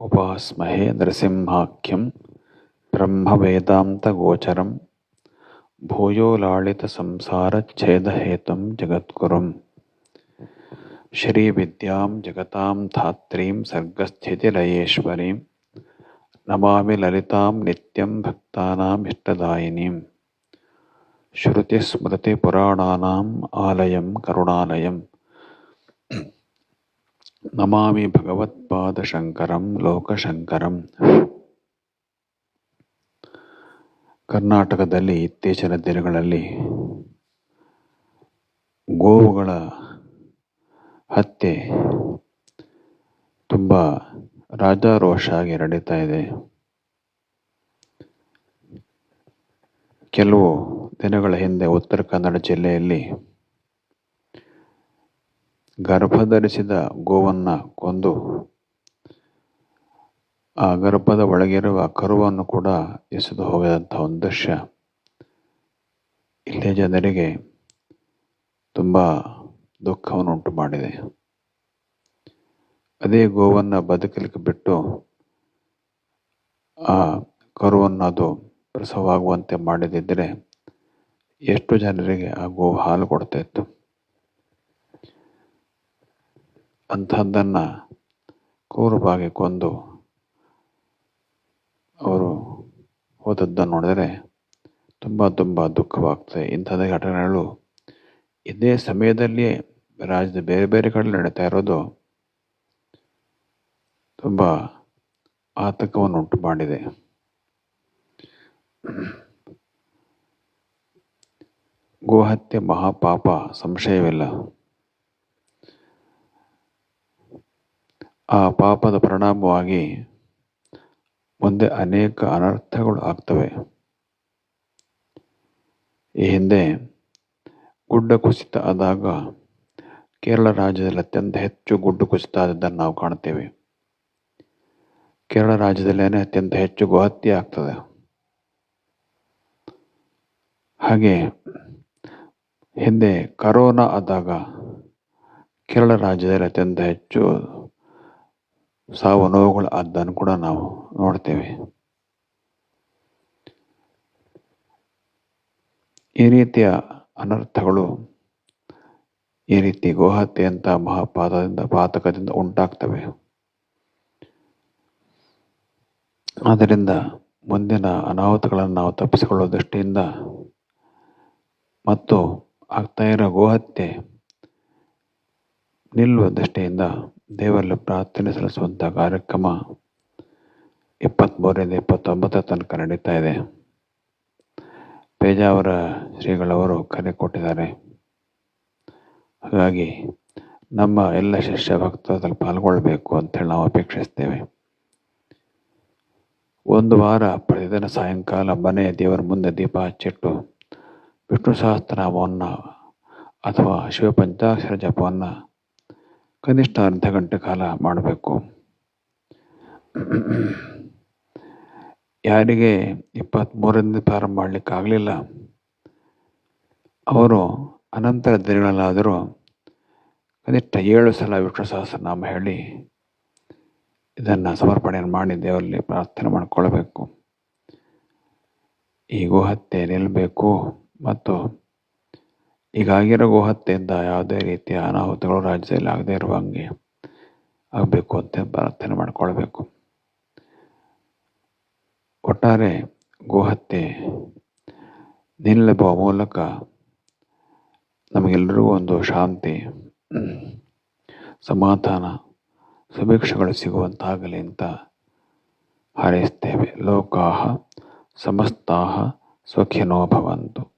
उपास्महे नृसिंहाख्यं ब्रह्मवेदान्तगोचरं भूयो लालितसंसारच्छेदहेतुं जगद्गुरुं। श्रीविद्यां जगतां धात्रीं सर्गस्थितिलयेश्वरीं नमामि ललितां नित्यं भक्तानामिष्टदायिनीं श्रुतिस्मृतिपुराणानाम् आलयं करुणालयं ನಮಾಮಿ ಭಗವತ್ಪಾದಶಂಕರಂ ಲೋಕಶಂಕರಂ ಕರ್ನಾಟಕದಲ್ಲಿ ಇತ್ತೀಚಿನ ದಿನಗಳಲ್ಲಿ ಗೋವುಗಳ ಹತ್ಯೆ ತುಂಬ ರಾಜಾರೋಷ ಆಗಿ ನಡೀತಾ ಇದೆ. ಕೆಲವು ದಿನಗಳ ಹಿಂದೆ ಉತ್ತರ ಕನ್ನಡ ಜಿಲ್ಲೆಯಲ್ಲಿ ಗರ್ಭಧರಿಸಿದ ಗೋವನ್ನು ಕೊಂದು, ಆ ಗರ್ಭದ ಒಳಗಿರುವ ಕರುವನ್ನು ಕೂಡ ಎಸೆದು ಹೋಗದಂತಹ ಒಂದು ದೃಶ್ಯ. ಇಲ್ಲಿಯ ಜನರಿಗೆ ತುಂಬ ದುಃಖವನ್ನುಂಟು ಮಾಡಿದೆ. ಅದೇ ಗೋವನ್ನು ಬದುಕಲಿಕ್ಕೆ ಬಿಟ್ಟು, ಆ ಕರುವನ್ನು ಅದು ಪ್ರಸವವಾಗುವಂತೆ ಮಾಡದಿದ್ದರೆ ಎಷ್ಟು ಜನರಿಗೆ ಆ ಗೋವು ಹಾಲು ಕೊಡ್ತಾ ಇತ್ತು. ಅಂಥದ್ದನ್ನು ಬಾಗಿ ಕೊಂದು ಅವರು ಹೋದದ್ದನ್ನು ನೋಡಿದರೆ ತುಂಬ ತುಂಬ ದುಃಖವಾಗ್ತದೆ. ಇಂಥದ್ದೇ ಘಟನೆಗಳು ಇದೇ ಸಮಯದಲ್ಲಿಯೇ ರಾಜ್ಯದ ಬೇರೆ ಬೇರೆ ಕಡೆ ನಡೀತಾ ಇರೋದು ತುಂಬ ಆತಂಕವನ್ನು ಉಂಟು ಮಾಡಿದೆ ಗೋಹತ್ಯೆ ಮಹಾಪಾಪ ಸಂಶಯವಿಲ್ಲ. ಆ ಪಾಪದ ಪರಿಣಾಮವಾಗಿ ಮುಂದೆ ಅನೇಕ ಅನರ್ಥಗಳು ಆಗ್ತವೆ. ಈ ಹಿಂದೆ ಗುಡ್ಡ ಕುಸಿತ ಆದಾಗ ಕೇರಳ ರಾಜ್ಯದಲ್ಲಿ ಅತ್ಯಂತ ಹೆಚ್ಚು ಗುಡ್ಡ ಕುಸಿತ ಆದದ್ದನ್ನು ನಾವು ಕಾಣ್ತೇವೆ ಕೇರಳ ರಾಜ್ಯದಲ್ಲೇನೆ ಅತ್ಯಂತ ಹೆಚ್ಚು ಗೋಹತ್ಯೆ ಆಗ್ತದೆ. ಹಾಗೆ ಹಿಂದೆ ಕರೋನಾ ಆದಾಗ ಕೇರಳ ರಾಜ್ಯದಲ್ಲಿ ಅತ್ಯಂತ ಹೆಚ್ಚು ಸಾವು ನೋವುಗಳು ಆದ್ದನ್ನು ಕೂಡ ನಾವು ನೋಡ್ತೇವೆ. ಈ ರೀತಿಯ ಅನರ್ಥಗಳು ಈ ರೀತಿ ಗೋಹತ್ಯೆಯಂಥ ಮಹಾಪಾತದಿಂದ, ಪಾತಕದಿಂದ ಉಂಟಾಗ್ತವೆ. ಆದ್ದರಿಂದ ಮುಂದಿನ ಅನಾಹುತಗಳನ್ನು ನಾವು ತಪ್ಪಿಸಿಕೊಳ್ಳುವ ದೃಷ್ಟಿಯಿಂದ ಮತ್ತು ಆಗ್ತಾ ಇರೋ ಗೋಹತ್ಯೆ ನಿಲ್ಲುವ ದೃಷ್ಟಿಯಿಂದ ದೇವರಲ್ಲಿ ಪ್ರಾರ್ಥನೆ ಸಲ್ಲಿಸುವಂಥ ಕಾರ್ಯಕ್ರಮ ಇಪ್ಪತ್ತ್ಮೂರರಿಂದ ಇಪ್ಪತ್ತೊಂಬತ್ತರ ತನಕ ನಡೀತಾ ಇದೆ. ಪೇಜಾವರ ಶ್ರೀಗಳವರು ಕರೆ ಕೊಟ್ಟಿದ್ದಾರೆ. ಹಾಗಾಗಿ ನಮ್ಮ ಎಲ್ಲ ಶಿಷ್ಯ ಭಕ್ತರಲ್ಲಿ ಪಾಲ್ಗೊಳ್ಬೇಕು ಅಂತೇಳಿ ನಾವು ಅಪೇಕ್ಷಿಸ್ತೇವೆ. ಒಂದು ವಾರ ಪ್ರತಿದಿನ ಸಾಯಂಕಾಲ ಮನೆ ದೇವರ ಮುಂದೆ ದೀಪ ಹಚ್ಚಿಟ್ಟು ವಿಷ್ಣು ಸಹಸ್ರನಾಮವನ್ನು ಅಥವಾ ಶಿವಪಂಚಾಕ್ಷರ ಜಪವನ್ನು ಕನಿಷ್ಠ ಅರ್ಧ ಗಂಟೆ ಕಾಲ ಮಾಡಬೇಕು. ಯಾರಿಗೆ ಇಪ್ಪತ್ತ್ಮೂರರಿಂದ ಪ್ರಾರಂಭ ಮಾಡಲಿಕ್ಕೆ ಆಗಲಿಲ್ಲ. ಅವರು ಅನಂತರ ದಿನಗಳಲ್ಲಾದರೂ ಕನಿಷ್ಠ ಏಳು ಸಲ ವಿಷ್ಣು ಸಹಸ್ರನಾಮ ಹೇಳಿ ಇದನ್ನು ಸಮರ್ಪಣೆಯನ್ನು ಮಾಡಿ ದೇವರಲ್ಲಿ ಪ್ರಾರ್ಥನೆ ಮಾಡಿಕೊಳ್ಬೇಕು ಈಗೂ ಗೋಹತ್ಯೆ ನಿಲ್ಲಬೇಕು ಮತ್ತು ಈಗಾಗಿರೋ ಗೋಹತ್ಯೆಯಿಂದ ಯಾವುದೇ ರೀತಿಯ ಅನಾಹುತಗಳು ರಾಜ್ಯದಲ್ಲಿ ಆಗದೇ ಇರುವಂಗೆ ಆಗಬೇಕು ಅಂತ ಪ್ರಾರ್ಥನೆ ಮಾಡಿಕೊಳ್ಬೇಕು. ಒಟ್ಟಾರೆ ಗೋಹತ್ಯೆ ನಿಲ್ಲುವ ಮೂಲಕ ನಮಗೆಲ್ಲರಿಗೂ ಒಂದು ಶಾಂತಿ, ಸಮಾಧಾನ ಸುಭಿಕ್ಷಗಳು ಸಿಗುವಂತಾಗಲಿ ಅಂತ ಹಾರೈಸ್ತೇವೆ. ಲೋಕಾಹ ಸಮಸ್ತಾಹ ಸ್ವಖಿನೋ ಭವಂತು.